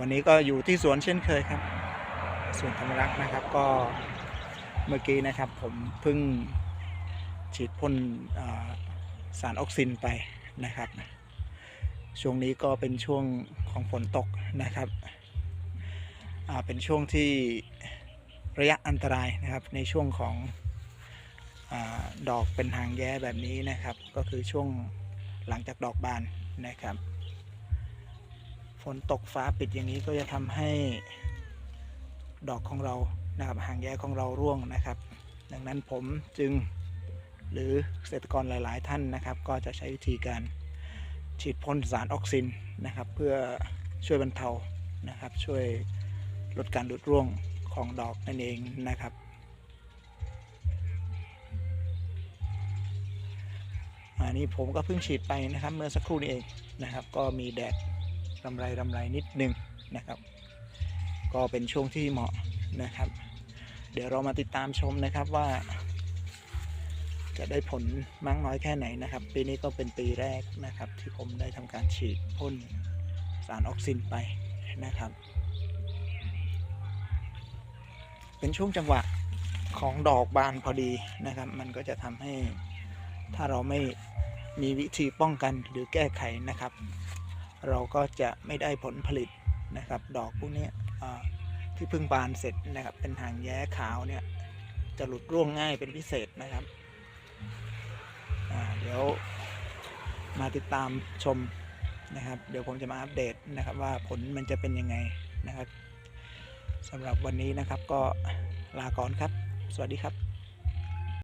วันนี้ก็อยู่ที่สวนเช่นเคยครับสวนธรรมรักษ์นะครับก็เมื่อกี้นะครับผมเพิ่งฉีดพ่นสารออกซินไปนะครับ ช่วงนี้ก็เป็นช่วงของฝนตกนะครับเป็นช่วงที่ระยะอันตรายนะครับในช่วงของอดอกเป็นหางแย้แบบนี้นะครับ ก็คือช่วงหลังจากดอกบานนะครับ ฝนตกฟ้าปิดอย่างนี้ก็จะทำให้ดอกของเรานะครับหางแย้ของเราร่วงนะครับ ดังนั้นผมจึงหรือเกษตรกรหลาย ๆ ท่านนะครับ ก็จะใช้วิธีการฉีดพ่นสารออกซินนะครับ เพื่อช่วยบรรเทานะครับ ช่วยลดการหลุดร่วงของดอกนั่นเองนะครับ อันนี้ผมก็เพิ่งฉีดไปนะครับ เมื่อสักครู่นี้เองนะครับ ก็มีแดด รำไรรำไรนิดนึงนะครับ ก็เป็นช่วงที่เหมาะนะครับ เดี๋ยวเรามาติดตามชมนะครับว่า จะได้ผลมากน้อยแค่ไหนนะครับ ปีนี้ก็เป็นปีแรกนะครับ ที่ผมได้ทำการฉีดพ่นสารออกซินไปนะครับ เป็นช่วงจังหวะของดอกบานพอดีนะครับ มันก็จะทำให้ถ้าเราไม่มีวิธีป้องกันหรือแก้ไขนะครับ เราก็จะไม่ได้ผลผลิตนะครับ ดอกพวกนี้ที่เพิ่งบานเสร็จนะครับ เป็นหางแย้ขาวเนี่ยจะหลุดร่วงง่ายเป็นพิเศษนะครับเดี๋ยวมาติดตามชมนะครับ เดี๋ยวผมจะมาอัปเดตนะครับว่าผลมันจะเป็นยังไงนะครับสำหรับวันนี้นะครับก็ลาก่อนครับ สวัสดีครับ